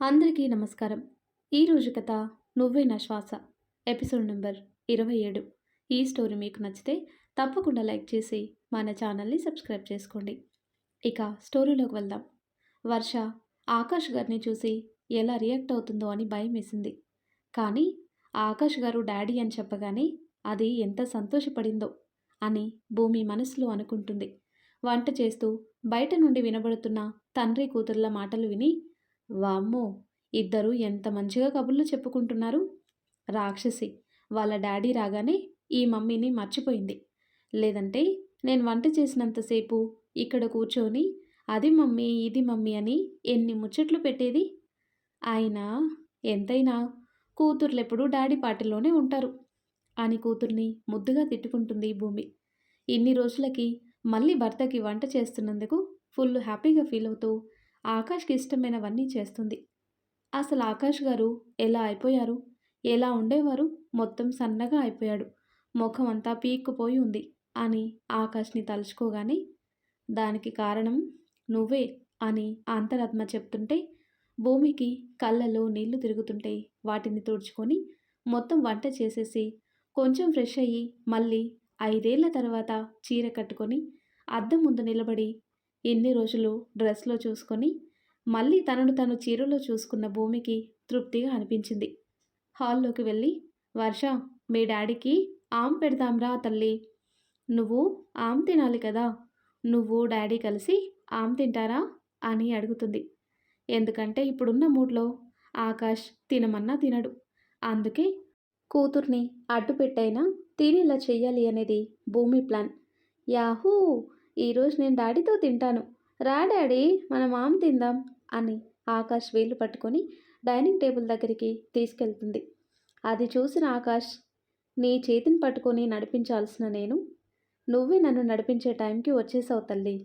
అందరికీ నమస్కారం. ఈరోజు కథ నువ్వే నా శ్వాస ఎపిసోడ్ నెంబర్ ఇరవై ఏడు. ఈ స్టోరీ మీకు నచ్చితే తప్పకుండా లైక్ చేసి మన ఛానల్ని సబ్స్క్రైబ్ చేసుకోండి. ఇక స్టోరీలోకి వెళ్దాం. వర్ష ఆకాష్ గారిని చూసి ఎలా రియాక్ట్ అవుతుందో అని భయం వేసింది కానీ ఆకాష్ గారు డాడీ అని చెప్పగానే అది ఎంత సంతోషపడిందో అని భూమి మనసులో అనుకుంటుంది. వంట చేస్తూ బయట నుండి వినబడుతున్న తండ్రి కూతుర్ల మాటలు విని వామ్మో! ఇద్దరు ఎంత మంచిగా కబుర్లు చెప్పుకుంటున్నారు? రాక్షసి! వాళ్ళ డాడీ రాగానే ఈ మమ్మీని మర్చిపోయింది. లేదంటే నేను వంట చేసినంతసేపు ఇక్కడ కూర్చొని అది మమ్మీ ఇది మమ్మీ అని ఎన్ని ముచ్చట్లు పెట్టేది? అయినా ఎంతైనా కూతుర్లెప్పుడు డాడీ పాటిలోనే ఉంటారు అని కూతుర్ని ముద్దుగా తిట్టుకుంటుంది భూమి. ఇన్ని రోజులకి మళ్ళీ భర్తకి వంట చేస్తున్నందుకు ఫుల్ హ్యాపీగా ఫీల్ అవుతూ ఆకాష్కి ఇష్టమైనవన్నీ చేస్తుంది. అసలు ఆకాష్ గారు ఎలా అయిపోయారు? ఎలా ఉండేవారు? మొత్తం సన్నగా అయిపోయాడు. ముఖం అంతా పీక్కుపోయి ఉంది అని ఆకాష్ని తలుచుకోగానే దానికి కారణం నువ్వే అని అంతరాత్మ చెప్తుంటే భూమికి కళ్ళలో నీళ్ళు తిరుగుతుంటే వాటిని తుడుచుకొని మొత్తం వంట చేసేసి కొంచెం ఫ్రెష్ అయ్యి మళ్ళీ ఐదేళ్ళ తర్వాత చీర కట్టుకొని అద్దం ముందు నిలబడి ఎన్ని రోజులు డ్రెస్లో చూసుకొని మళ్ళీ తనను తను చీరలో చూసుకున్న భూమికి తృప్తిగా అనిపించింది. హాల్లోకి వెళ్ళి వర్ష మీ డాడీకి ఆమ్ పెడతాంరా తల్లి. నువ్వు ఆమ్ తినాలి కదా. నువ్వు డాడీ కలిసి ఆమ్ తింటారా? అని అడుగుతుంది. ఎందుకంటే ఇప్పుడున్న మూడ్లో ఆకాష్ తినమన్నా తినడు. అందుకే కూతుర్ని అడ్డు పెట్టైనా తినేలా చెయ్యాలి అనేది భూమి ప్లాన్. యాహూ! ఈరోజు నేను డాడీతో తింటాను. రా డాడీ మన మామ తిందాం అని ఆకాష్ వేలు పట్టుకొని డైనింగ్ టేబుల్ దగ్గరికి తీసుకెళ్తుంది. అది చూసిన ఆకాష్ నీ చేతిని పట్టుకొని నడిపించాల్సిన నేను. నువ్వే నన్ను నడిపించే టైంకి వచ్చేసావు తల్లి.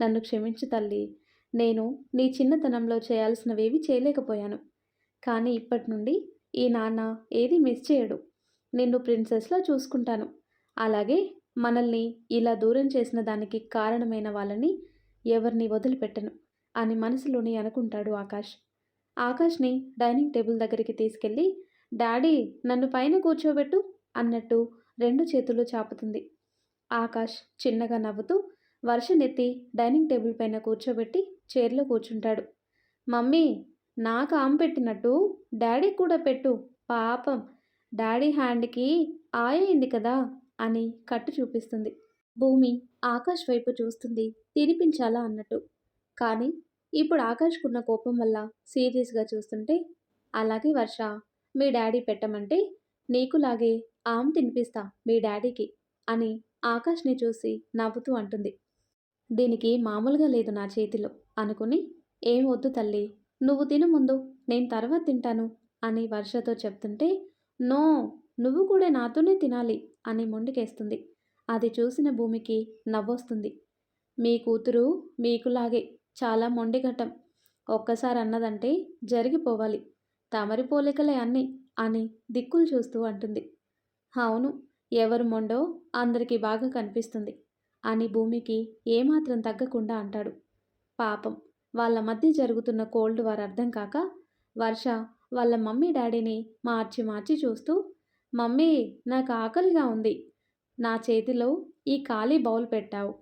నన్ను క్షమించు తల్లి. నేను నీ చిన్నతనంలో చేయాల్సినవేవి చేయలేకపోయాను. కానీ ఇప్పటి నుండి ఈ నాన్న ఏది మిస్ చేయడు. నిన్ను ప్రిన్సెస్లా చూసుకుంటాను. అలాగే మనల్ని ఇలా దూరం చేసిన దానికి కారణమైన వాళ్ళని ఎవరిని వదిలిపెట్టను అని మనసులోని అనుకుంటాడు ఆకాష్. ఆకాష్ని డైనింగ్ టేబుల్ దగ్గరికి తీసుకెళ్ళి డాడీ నన్ను పైన కూర్చోబెట్టు అన్నట్టు రెండు చేతులు చాపుతుంది. ఆకాష్ చిన్నగా నవ్వుతూ వర్షనెత్తి డైనింగ్ టేబుల్ పైన కూర్చోబెట్టి చైర్లో కూర్చుంటాడు. మమ్మీ నాకు ఆమె పెట్టినట్టు డాడీ కూడా పెట్టు పాపం. డాడీ హ్యాండ్కి ఆయయింది కదా. అని కట్టు చూపిస్తుంది. భూమి ఆకాష్ వైపు చూస్తుంది. తినిపించాలా అన్నట్టు. కానీ ఇప్పుడు ఆకాష్కున్న కోపం వల్ల సీరియస్గా చూస్తుంటే అలాగే వర్ష మీ డాడీ పెట్టమంటే నీకులాగే ఆమ్ తినిపిస్తా మీ డాడీకి అని ఆకాష్ని చూసి నవ్వుతూ అంటుంది. దీనికి మామూలుగా లేదు నా చేతిలో అనుకుని ఏం వద్దు తల్లి నువ్వు తిను ముందు నేను తర్వాత తింటాను అని వర్షతో చెప్తుంటే నో నువ్వు కూడా నాతోనే తినాలి అని మొండికేస్తుంది. అది చూసిన భూమికి నవ్వొస్తుంది. మీ కూతురు మీకులాగే చాలా మొండిఘటం. ఒక్కసారి అన్నదంటే జరిగిపోవాలి. తమరి పోలికలే అన్నీ అని దిక్కులు చూస్తూ అంటుంది. అవును ఎవరు మొండో అందరికీ బాగా కనిపిస్తుంది అని భూమికి ఏమాత్రం తగ్గకుండా అంటాడు. పాపం వాళ్ళ మధ్య జరుగుతున్న కోల్డ్ వారు అర్థం కాక వర్ష వాళ్ళ మమ్మీ డాడీని మార్చి మార్చి చూస్తూ మమ్మీ నాకు ఆకలిగా ఉంది. నా చేతిలో ఈ ఖాళీ బౌల్ పెట్టావు.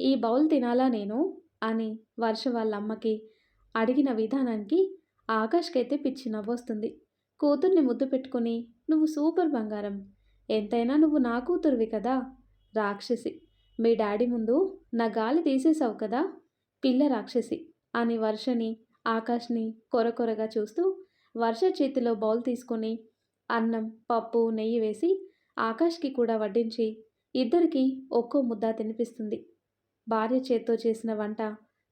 ఈ బౌల్ తినాలా నేను? అని వర్ష వాళ్ళ అమ్మకి అడిగిన విధానానికి ఆకాష్కైతే పిచ్చి నవ్వొస్తుంది. కూతుర్ని ముద్దు పెట్టుకుని నువ్వు సూపర్ బంగారం. ఎంతైనా నువ్వు నా కూతురువి కదా? రాక్షసి. మీ డాడీ ముందు నా గాలి తీసేసావు కదా? పిల్ల రాక్షసి అని వర్షని ఆకాష్ని కొరకొరగా చూస్తూ వర్ష చేతిలో బౌల్ తీసుకొని అన్నం పప్పు నెయ్యి వేసి ఆకాష్కి కూడా వడ్డించి ఇద్దరికి ఒక్కో ముద్ద తినిపిస్తుంది. భార్య చేత్తో చేసిన వంట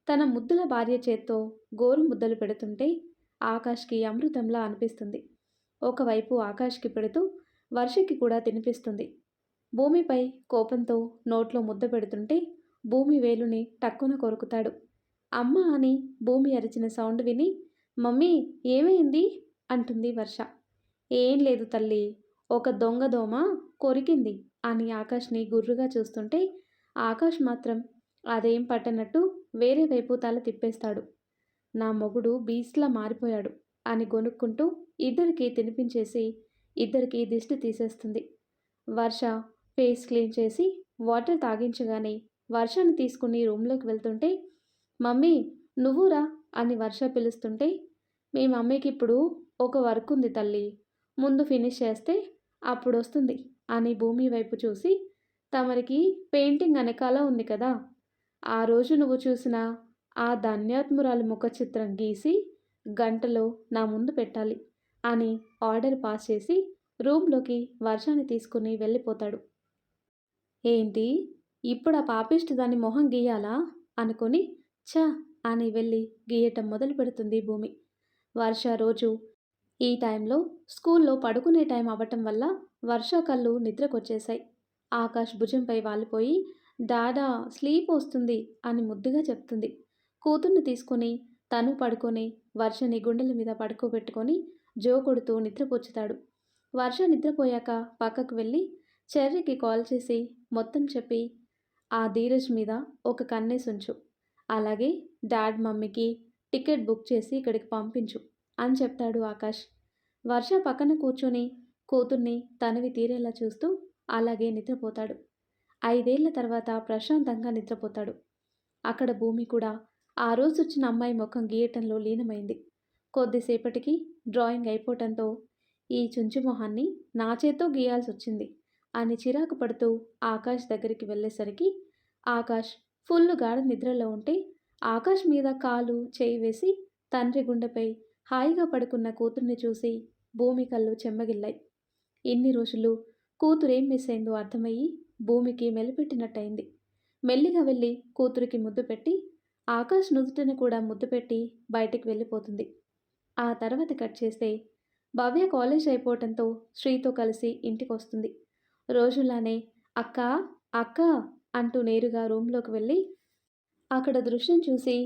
తన ముద్దుల భార్య చేత్తో గోరు ముద్దలు పెడుతుంటే ఆకాష్కి అమృతంలా అనిపిస్తుంది. ఒకవైపు ఆకాష్కి పెడుతూ వర్షకి కూడా తినిపిస్తుంది. భూమిపై కోపంతో నోట్లో ముద్ద పెడుతుంటే భూమి వేలుని టక్కున కొరుకుతాడు. అమ్మ అని భూమి అరిచిన సౌండ్ విని మమ్మీ ఏమైంది? అంటుంది వర్ష. ఏం లేదు తల్లి. ఒక దొంగ దోమ కొరికింది అని ఆకాష్ని గుర్రుగా చూస్తుంటే ఆకాష్ మాత్రం అదేం పట్టనట్టు వేరే వైపు తల తిప్పేస్తాడు. నా మొగుడు బీస్లా మారిపోయాడు అని గొనుక్కుంటూ ఇద్దరికి తినిపించేసి ఇద్దరికి దిష్టి తీసేస్తుంది. వర్ష ఫేస్ క్లీన్ చేసి వాటర్ తాగించగానే వర్షాన్ని తీసుకుని రూమ్లోకి వెళ్తుంటే మమ్మీ నువ్వురా అని వర్ష పిలుస్తుంటే మీ మమ్మీకి ఇప్పుడు ఒక వర్క్ ఉంది తల్లి. ముందు ఫినిష్ చేస్తే అప్పుడు వస్తుంది అని భూమి వైపు చూసి తమరికి పెయింటింగ్ అనే కళ ఉంది కదా. ఆ రోజు నువ్వు చూసిన ఆ ధన్యాత్మురాలు ముఖ చిత్రం గీసి గంటలో నా ముందు పెట్టాలి అని ఆర్డర్ పాస్ చేసి రూమ్లోకి వర్షాన్ని తీసుకుని వెళ్ళిపోతాడు. ఏంటి? ఇప్పుడు ఆ పాపిష్టి దాని మొహం గీయాలా? అనుకొని ఛ అని వెళ్ళి గీయటం మొదలు పెడుతుంది భూమి. వర్ష రోజు ఈ టైంలో స్కూల్లో పడుకునే టైం అవ్వటం వల్ల వర్ష కళ్ళు నిద్రకొచ్చేశాయి. ఆకాష్ భుజంపై వాలిపోయి డాడా స్లీప్ వస్తుంది అని ముద్దుగా చెప్తుంది. కూతుర్ని తీసుకొని తను పడుకొని వర్షని గుండెల మీద పడుకోబెట్టుకొని జో కొడుతూ నిద్రపోచుతాడు వర్ష నిద్రపోయాక పక్కకు వెళ్ళి చెర్రీకి కాల్ చేసి మొత్తం చెప్పి ఆ ధీరజ్ మీద ఒక కన్నేసుంచు. అలాగే డాడ్ మమ్మీకి టికెట్ బుక్ చేసి ఇక్కడికి పంపించు. అని చెప్తాడు ఆకాష్. వర్ష పక్కన కూర్చొని కూతుర్ని తనవి తీరేలా చూస్తూ అలాగే నిద్రపోతాడు. ఐదేళ్ళ తర్వాత ప్రశాంతంగా నిద్రపోతాడు. అక్కడ భూమి కూడా ఆ రోజు వచ్చిన అమ్మాయి ముఖం గీయటంలో లీనమైంది. కొద్దిసేపటికి డ్రాయింగ్ అయిపోవటంతో ఈ చుంచు మొహాన్ని నా చేత్తో గీయాల్సి వచ్చింది అని చిరాకు పడుతూ ఆకాష్ దగ్గరికి వెళ్ళేసరికి ఆకాష్ ఫుల్ గాఢ నిద్రలో ఉంటే ఆకాష్ మీద కాలు చేయి వేసి తండ్రి గుండెపై హాయిగా పడుకున్న కూతుర్ని చూసి భూమి కళ్ళు చెమ్మగిల్లాయి. ఇన్ని రోజులు కూతురేం మిస్ అయిందో అర్థమయ్యి భూమికి మెలిపెట్టినట్టయింది. మెల్లిగా వెళ్ళి కూతురికి ముద్దు పెట్టి ఆకాష్ నుదుటిని కూడా ముద్దు పెట్టి బయటికి వెళ్ళిపోతుంది. ఆ తర్వాత కట్ చేస్తే భవ్య కాలేజ్ అయిపోవటంతో శ్రీతో కలిసి ఇంటికి వస్తుంది రోజులానే అక్క అక్క అంటూ నేరుగా రూమ్లోకి వెళ్ళి అక్కడ దృశ్యం చూసి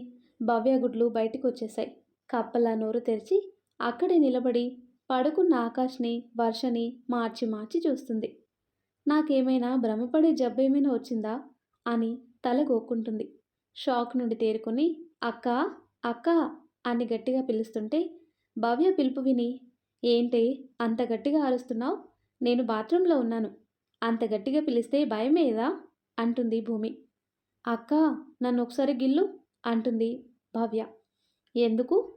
భవ్య గుడ్లు బయటకు వచ్చేశాయి కప్పలా నోరు తెరిచి అక్కడే నిలబడి పడుకున్న ఆకాష్ని వర్షని మార్చి మార్చి చూస్తుంది. నాకేమైనా భ్రమపడే జబ్బేమైనా వచ్చిందా? అని తల గోక్కుంటుంది. షాక్ నుండి తేరుకొని అక్క అక్క అని గట్టిగా పిలుస్తుంటే భవ్య పిలుపు విని ఏంటి అంత గట్టిగా అరుస్తున్నావు? నేను బాత్రూంలో ఉన్నాను. అంత గట్టిగా పిలిస్తే భయమేదా? అంటుంది భూమి. అక్క నన్ను ఒకసారి గిల్లు అంటుంది భవ్య. ఎందుకు?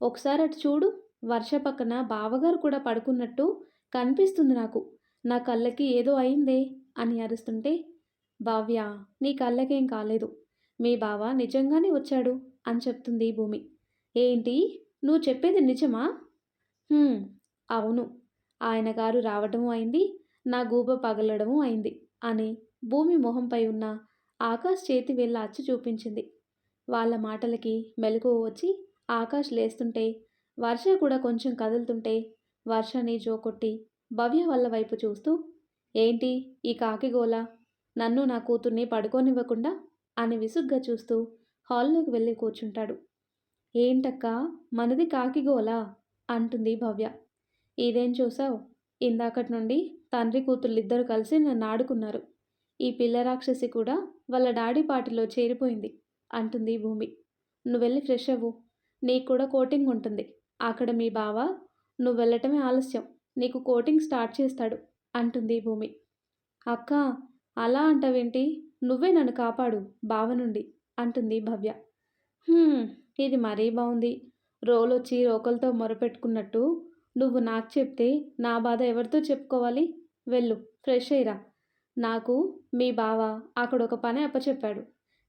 ఒకసారి అటు చూడు. వర్ష పక్కన బావగారు కూడా పడుకున్నట్టు కనిపిస్తుంది నాకు. నా కళ్ళకి ఏదో అయిందే అని అరుస్తుంటే భావ్య నీ కళ్ళకేం కాలేదు. మీ బావ నిజంగానే వచ్చాడు అని చెప్తుంది భూమి. ఏంటి? నువ్వు చెప్పేది నిజమా? అవును. ఆయన గారు రావడము అయింది నా గూబ పగలడము అయింది అని భూమి మొహంపై ఉన్న ఆకాశ్ చేతి వేళ్ళ అచ్చి చూపించింది. వాళ్ళ మాటలకి మెలకువ వచ్చి ఆకాష్ లేస్తుంటే వర్ష కూడా కొంచెం కదులుతుంటే వర్షని జోకొట్టి భవ్య వాళ్ళ వైపు చూస్తూ ఏంటి ఈ కాకిగోల నన్ను నా కూతుర్ని పడుకోనివ్వకుండా? అని విసుగ్గా చూస్తూ హాల్లోకి వెళ్ళి కూర్చుంటాడు. ఏంటక్కా? మనది కాకిగోల అంటుంది భవ్య. ఇదేం చూసావు? ఇందాకటి నుండి తండ్రి కూతుళ్ళిద్దరూ కలిసి నన్ను ఆడుకున్నారు. ఈ పిల్ల రాక్షసి కూడా వాళ్ళ డాడీ పార్టీలో చేరిపోయింది అంటుంది భూమి. నువ్వు వెళ్ళి ఫ్రెష్ అవ్వు. నీకు కూడా కోటింగ్ ఉంటుంది. అక్కడ మీ బావ నువ్వు వెళ్ళటమే ఆలస్యం. నీకు కోటింగ్ స్టార్ట్ చేస్తాడు అంటుంది భూమి. అక్క అలా అంటావేంటి? నువ్వే నన్ను కాపాడు బావ నుండి అంటుంది భవ్య. ఇది మరీ బాగుంది రోలొచ్చి రోకలతో మొరపెట్టుకున్నట్టు నువ్వు నాకు చెప్తే నా బాధ ఎవరితో చెప్పుకోవాలి? వెళ్ళు ఫ్రెష్ అయ్యిరా. నాకు మీ బావ అక్కడ ఒక పని అప్పచెప్పాడు.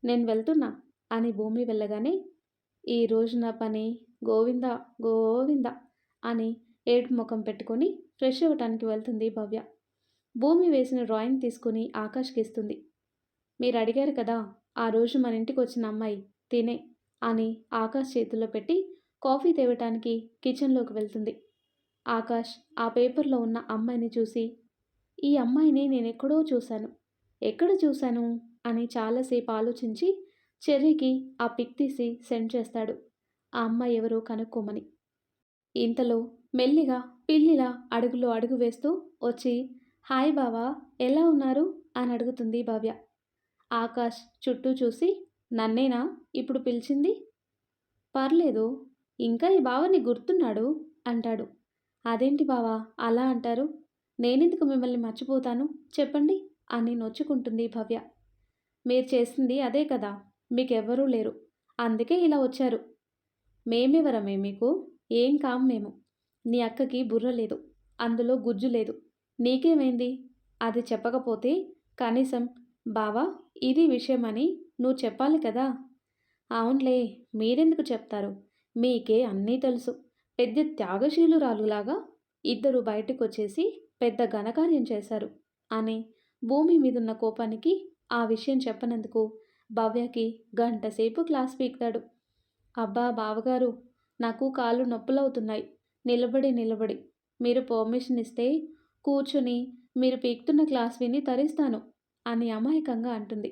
నేను వెళ్తున్నా అని భూమి వెళ్ళగానే ఈ రోజు నా పని గోవింద గోవింద అని ఏడు ముఖం పెట్టుకొని ఫ్రెష్ అవ్వటానికి వెళ్తుంది భవ్య. భూమి వేసిన డ్రాయింగ్ తీసుకుని ఆకాష్కి ఇస్తుంది మీరు అడిగారు కదా ఆ రోజు మన ఇంటికి వచ్చిన అమ్మాయి తినే అని ఆకాష్ చేతుల్లో పెట్టి కాఫీ తేవటానికి కిచెన్లోకి వెళ్తుంది. ఆకాష్ ఆ పేపర్లో ఉన్న అమ్మాయిని చూసి ఈ అమ్మాయిని నేను ఎక్కడో చూశాను. ఎక్కడ చూశాను? అని చాలాసేపు ఆలోచించి చెర్రీకి ఆ పిక్ తీసి సెండ్ చేస్తాడు. ఆ అమ్మాయి ఎవరో కనుక్కోమని. ఇంతలో మెల్లిగా పిల్లిలా అడుగులో అడుగు వేస్తూ వచ్చి హాయ్ బావా ఎలా ఉన్నారు? అని అడుగుతుంది భవ్య. ఆకాష్ చుట్టూ చూసి నన్నేనా? ఇప్పుడు పిలిచింది? పర్లేదు ఇంకా ఈ బావని గుర్తున్నాడు అంటాడు. అదేంటి బావా అలా అంటారు? నేనెందుకు మిమ్మల్ని మర్చిపోతాను? చెప్పండి అని నొచ్చుకుంటుంది భవ్య. మీరు చేసింది అదే కదా? మీకెవ్వరూ లేరు. అందుకే ఇలా వచ్చారు. మేమెవరమే మీకు? ఏం కాం మేము? నీ అక్కకి బుర్ర లేదు. అందులో గుజ్జు లేదు. నీకేమైంది? అది చెప్పకపోతే కనీసం బావా ఇది విషయమని నువ్వు చెప్పాలి కదా? అవునులే మీరెందుకు చెప్తారు? మీకే అన్నీ తెలుసు. పెద్ద త్యాగశీలురాలులాగా ఇద్దరు బయటకు వచ్చేసి పెద్ద ఘనకార్యం చేశారు. అని భూమి మీదున్న కోపానికి ఆ విషయం చెప్పనందుకు భవ్యకి గంటసేపు క్లాస్ పీకుతాడు. అబ్బా బావగారు నాకు కాళ్ళు నొప్పులవుతున్నాయి. నిలబడి నిలబడి. మీరు పర్మిషన్ ఇస్తే కూర్చుని మీరు పీకుతున్న క్లాస్ విని తరిస్తాను అని అమాయకంగా అంటుంది.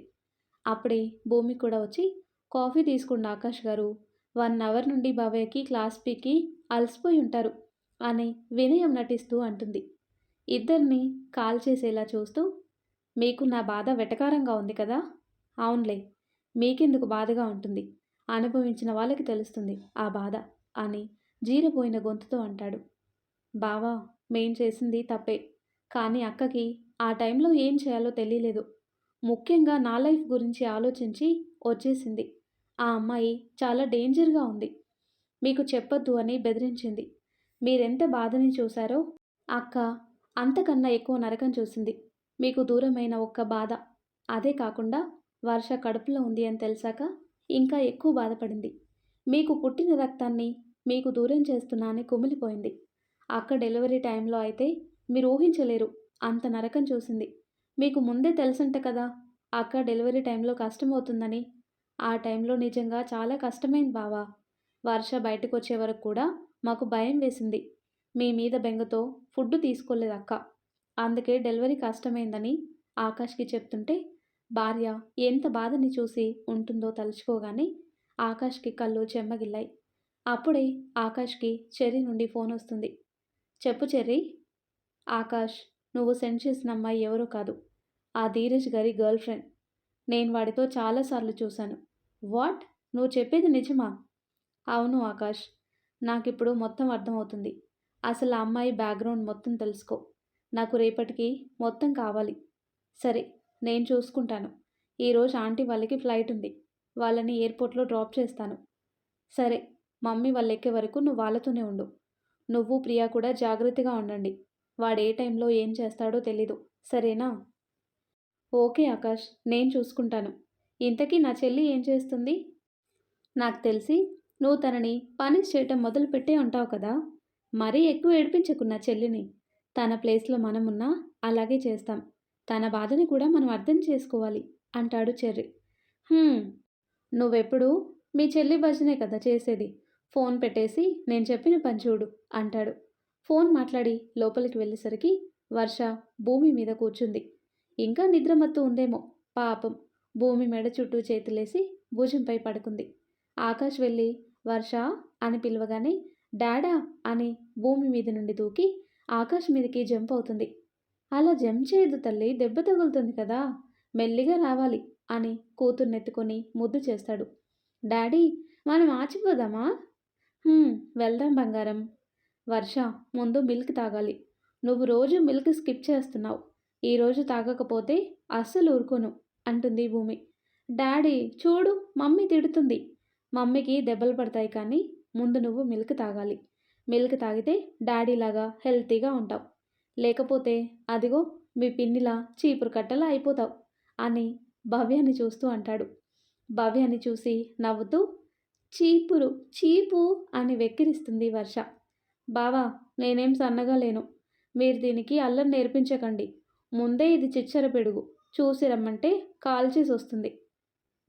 అప్పుడే భూమి కూడా వచ్చి కాఫీ తీసుకున్న ఆకాష్ గారు. వన్ అవర్ నుండి బావయ్యకి క్లాస్ పీకి అలసిపోయి ఉంటారు అని వినయం నటిస్తూ అంటుంది. ఇద్దరిని కాల్ చేసేలా చూస్తూ మీకు నా బాధ వెటకారంగా ఉంది కదా? అవునులే మీకెందుకు బాధగా ఉంటుంది? అనుభవించిన వాళ్ళకి తెలుస్తుంది ఆ బాధ అని జీరపోయిన గొంతుతో అంటాడు. బావా మేం చేసింది తప్పే కానీ అక్కకి ఆ టైంలో ఏం చేయాలో తెలియలేదు. ముఖ్యంగా నా లైఫ్ గురించి ఆలోచించి వచ్చేసింది. ఆ అమ్మాయి చాలా డేంజర్గా ఉంది. మీకు చెప్పొద్దు అని బెదిరించింది. మీరెంత బాధని చూశారో అక్క అంతకన్నా ఎక్కువ నరకం చూసింది. మీకు దూరమైన ఒక్క బాధ. అదే కాకుండా వర్ష కడుపులో ఉంది అని తెలిసాక ఇంకా ఎక్కువ బాధపడింది. మీకు పుట్టిన రక్తాన్ని మీకు దూరం చేస్తున్నా అని కుమిలిపోయింది. అక్క డెలివరీ టైంలో అయితే మీరు ఊహించలేరు. అంత నరకం చూసింది. మీకు ముందే తెలుసంట కదా అక్క డెలివరీ టైంలో కష్టమవుతుందని. ఆ టైంలో నిజంగా చాలా కష్టమైంది బావా. వర్ష బయటకు వచ్చే వరకు కూడా మాకు భయం వేసింది. మీ మీద బెంగతో ఫుడ్ తీసుకోలేదు అక్క. అందుకే డెలివరీ కష్టమైందని ఆకాష్కి చెప్తుంటే భార్య ఎంత బాధని చూసి ఉంటుందో తలుచుకోగానే ఆకాష్కి కళ్ళు చెమ్మగిల్లాయి. అప్పుడే ఆకాష్కి చెర్రీ నుండి ఫోన్ వస్తుంది. చెప్పు చెర్రీ. ఆకాష్ నువ్వు సెండ్ చేసిన అమ్మాయి ఎవరో కాదు. ఆ ధీరజ్ గారి గర్ల్ ఫ్రెండ్. నేను వాడితో చాలాసార్లు చూశాను. వాట్? నువ్వు చెప్పేది నిజమా? అవును ఆకాష్. నాకిప్పుడు మొత్తం అర్థమవుతుంది. అసలు ఆ అమ్మాయి బ్యాక్గ్రౌండ్ మొత్తం తెలుసుకో. నాకు రేపటికి మొత్తం కావాలి. సరే. నేను చూసుకుంటాను. ఈరోజు ఆంటీ వాళ్ళకి ఫ్లైట్ ఉంది. వాళ్ళని ఎయిర్పోర్ట్లో డ్రాప్ చేస్తాను. సరే మమ్మీ వాళ్ళు ఎక్కే వరకు నువ్వు వాళ్ళతోనే ఉండు. నువ్వు ప్రియా కూడా జాగ్రత్తగా ఉండండి. వాడు ఏ టైంలో ఏం చేస్తాడో తెలీదు. సరేనా? ఓకే ఆకాష్ నేను చూసుకుంటాను. ఇంతకీ నా చెల్లి ఏం చేస్తుంది? నాకు తెలిసి నువ్వు తనని పనిష్ చేయటం మొదలుపెట్టే ఉంటావు కదా? మరీ ఎక్కువ ఏడిపించకున్న చెల్లిని. తన ప్లేస్లో మనమున్నా అలాగే చేస్తాం. తన బాధని కూడా మనం అర్థం చేసుకోవాలి అంటాడు చెర్రి. నువ్వెప్పుడు మీ చెల్లి భజనే కదా చేసేది. ఫోన్ పెట్టేసి నేను చెప్పిన పని చూడు అంటాడు. ఫోన్ మాట్లాడి లోపలికి వెళ్ళేసరికి వర్ష భూమి మీద కూర్చుంది. ఇంకా నిద్రమత్తు ఉందేమో పాపం. భూమి మెడ చుట్టూ చేతులేసి భుజంపై పడుకుంది. ఆకాష్ వెళ్ళి వర్ష అని పిలవగానే డాడా అని భూమి మీద నుండి దూకి ఆకాష్ మీదకి జంప్ అవుతుంది. అలా జంప్ చేయదు తల్లి దెబ్బ తగులుతుంది కదా. మెల్లిగా రావాలి అని కూతుర్నెత్తుకొని ముద్దు చేస్తాడు. డాడీ మనం ఆచిపోదామా? వెళ్దాం బంగారం. వర్ష ముందు మిల్క్ తాగాలి. నువ్వు రోజు మిల్క్ స్కిప్ చేస్తున్నావు. ఈరోజు తాగకపోతే అస్సలు ఊరుకోను అంటుంది భూమి. డాడీ చూడు మమ్మీ తిడుతుంది. మమ్మీకి దెబ్బలు పడతాయి కానీ ముందు నువ్వు మిల్క్ తాగాలి. మిల్క్ తాగితే డాడీలాగా హెల్తీగా ఉంటావు. లేకపోతే అదిగో మీ పిన్నిలా చీపురు కట్టలా అయిపోతావు అని భవ్యాన్ని చూస్తూ అంటాడు. భవ్యాన్ని చూసి నవ్వుతూ చీపురు చీపు అని వెక్కిరిస్తుంది వర్ష. బావా నేనేం సన్నగా లేను. మీరు దీనికి అల్లం నేర్పించకండి. ముందే ఇది చిచ్చర పెడుగు. చూసి రమ్మంటే కాల్చేసి వస్తుంది.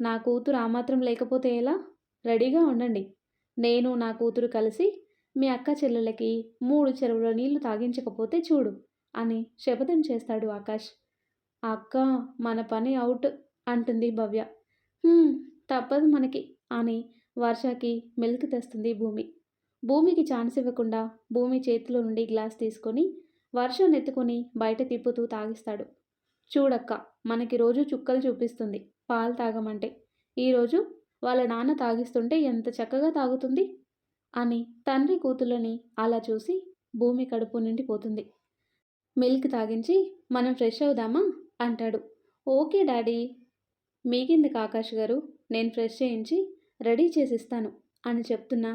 నా కూతురు ఆ మాత్రం లేకపోతే ఎలా? రెడీగా ఉండండి. నేను నా కూతురు కలిసి మీ అక్క చెల్లెలకి మూడు చెరువుల నీళ్ళు తాగించకపోతే చూడు అని శపథం చేస్తాడు ఆకాష్. అక్క మన పని అవుట్ అంటుంది భవ్య. తప్పదు మనకి అని వర్షకి మిల్క్ తెస్తుంది భూమి. భూమికి ఛాన్స్ ఇవ్వకుండా భూమి చేతిలో నుండి గ్లాస్ తీసుకొని వర్షం ఎత్తుకొని బయట తిప్పుతూ తాగిస్తాడు. చూడక్క మనకి రోజు చుక్కలు చూపిస్తుంది పాలు తాగమంటే. ఈరోజు వాళ్ళ నాన్న తాగిస్తుంటే ఎంత చక్కగా తాగుతుంది? అని తండ్రి కూతుళ్ళని అలా చూసి భూమి కడుపు నిండిపోతుంది. మిల్క్ తాగించి మనం ఫ్రెష్ అవుదామా? అంటాడు. Okay daddy. మీకెందుకు ఆకాష్ గారు? నేను ఫ్రెష్ చేయించి రెడీ చేసిస్తాను అని చెప్తున్నా.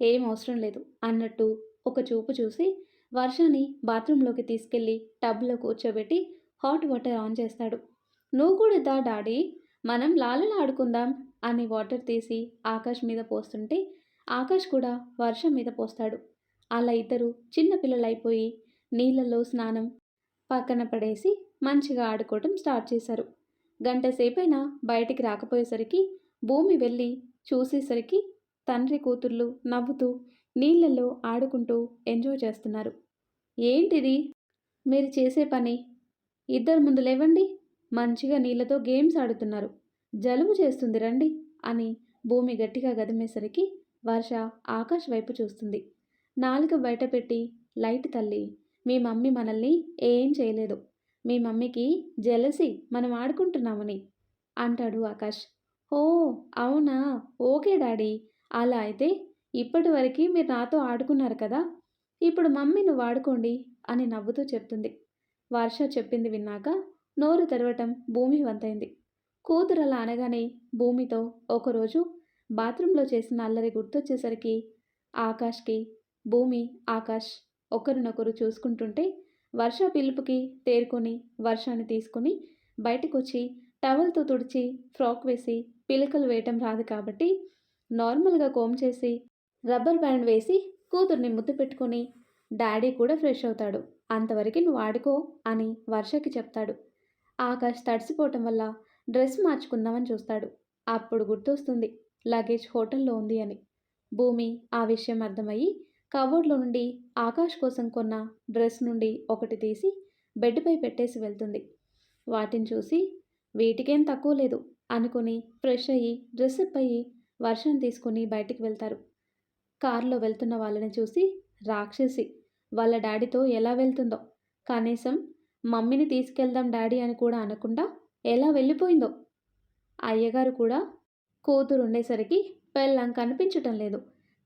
ఏం అవసరం లేదు అన్నట్టు ఒక చూపు చూసి వర్షాన్ని బాత్రూంలోకి తీసుకెళ్ళి టబ్లో కూర్చోబెట్టి హాట్ వాటర్ ఆన్ చేస్తాడు. నువ్వు కూడా దా డాడీ. మనం లాలలు ఆడుకుందాం అని వాటర్ తీసి ఆకాష్ మీద పోస్తుంటే ఆకాష్ కూడా వర్షం మీద పోస్తాడు. అలా ఇద్దరు చిన్నపిల్లలైపోయి నీళ్ళల్లో స్నానం పక్కన పడేసి మంచిగా ఆడుకోవటం స్టార్ట్ చేశారు. గంట సేపైనా బయటికి రాకపోయేసరికి భూమి వెళ్ళి చూసేసరికి తండ్రి కూతుర్లు నవ్వుతూ నీళ్ళల్లో ఆడుకుంటూ ఎంజాయ్ చేస్తున్నారు. ఏంటిది? మీరు చేసే పని? ఇద్దరు ముందు లేవండి. మంచిగా నీళ్ళతో గేమ్స్ ఆడుతున్నారు. జలుబు చేస్తుంది రండి అని భూమి గట్టిగా గదిమేసరికి వర్ష ఆకాష్ వైపు చూస్తుంది. నాలుక బయట పెట్టి లైట్ తల్లి మీ మమ్మీ మనల్ని ఏం చేయలేదు. మీ మమ్మీకి జెలసి మనం ఆడుకుంటున్నామని అంటాడు ఆకాష్. ఓ అవునా? Okay daddy. అలా అయితే ఇప్పటి వరకు మీరు నాతో ఆడుకున్నారు కదా. ఇప్పుడు మమ్మీ నువ్వు ఆడుకోండి అని నవ్వుతూ చెప్తుంది. వర్ష చెప్పింది విన్నాక నోరు తెరవటం భూమి వంతైంది. కూతురు అలా అనగానే భూమితో ఒకరోజు బాత్రూంలో చేసిన అల్లరి గుర్తొచ్చేసరికి ఆకాష్కి భూమి ఆకాష్ ఒకరినొకరు చూసుకుంటుంటే వర్ష పిలుపుకి తేరుకొని వర్షాన్ని తీసుకొని బయటకు వచ్చి టవల్తో తుడిచి ఫ్రాక్ వేసి పిలకలు వేయటం రాదు కాబట్టి నార్మల్గా కోమ్ చేసి రబ్బర్ బ్యాండ్ వేసి కూతుర్ని ముద్దు పెట్టుకొని డాడీ కూడా ఫ్రెష్ అవుతాడు. అంతవరకు నువ్వు ఆడుకో అని వర్షకి చెప్తాడు. ఆకాష్ తడిసిపోవటం వల్ల డ్రెస్ మార్చుకుందామని చూస్తాడు. అప్పుడు గుర్తొస్తుంది. లగేజ్ హోటల్లో ఉంది అని. భూమి ఆ విషయం అర్థమయ్యి కబోర్డ్లో నుండి ఆకాష్ కోసం కొన్న డ్రెస్ నుండి ఒకటి తీసి బెడ్పై పెట్టేసి వెళ్తుంది. వాటిని చూసి వీటికేం తక్కువ లేదు అనుకుని ఫ్రెష్ అయ్యి డ్రెస్ అయ్యి వర్షం తీసుకుని బయటికి వెళ్తారు. కారులో వెళ్తున్న వాళ్ళని చూసి రాక్షసి వాళ్ళ డాడీతో ఎలా వెళ్తుందో? కనీసం మమ్మీని తీసుకెళ్దాం డాడీ అని కూడా అనకుండా ఎలా వెళ్ళిపోయిందో? అయ్యగారు కూడా కూతురు ఉండేసరికి పెళ్ళం కనిపించటం లేదు.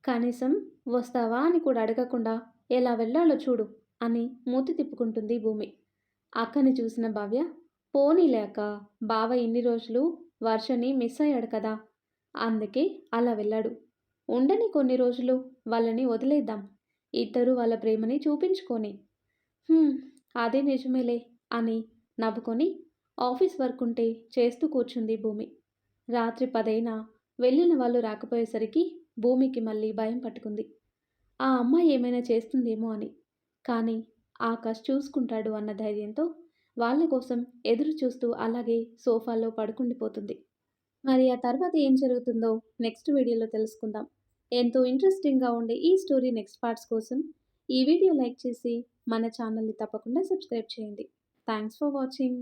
కనీసం వస్తావా అని కూడా అడగకుండా ఎలా వెళ్ళాలో చూడు అని మూతి తిప్పుకుంటుంది భూమి. అక్కని చూసిన భవ్య పోనీలేక బావ ఇన్ని రోజులు వర్షని మిస్ అయ్యాడు కదా అందుకే అలా వెళ్ళాడు. ఉండని కొన్ని రోజులు వాళ్ళని వదిలేద్దాం ఇద్దరు వాళ్ళ ప్రేమని చూపించుకొని. అదే నిజమేలే అని నవ్వుకొని ఆఫీస్ వర్క్ ఉంటే చేస్తూ కూర్చుంది భూమి. రాత్రి పదైనా వెళ్ళిన వాళ్ళు రాకపోయేసరికి భూమికి మళ్ళీ భయం పట్టుకుంది. ఆ అమ్మాయి ఏమైనా చేస్తుందేమో అని. కానీ ఆకాష్ చూసుకుంటాడు అన్న ధైర్యంతో వాళ్ళ కోసం ఎదురు చూస్తూ అలాగే సోఫాలో పడుకుండిపోతుంది. మరి ఆ తర్వాత ఏం జరుగుతుందో నెక్స్ట్ వీడియోలో తెలుసుకుందాం. ఎంతో ఇంట్రెస్టింగ్గా ఉండే ఈ స్టోరీ నెక్స్ట్ పార్ట్స్ కోసం ఈ వీడియో లైక్ చేసి మన ఛానల్ని తప్పకుండా సబ్స్క్రైబ్ చేయండి. Thanks for watching.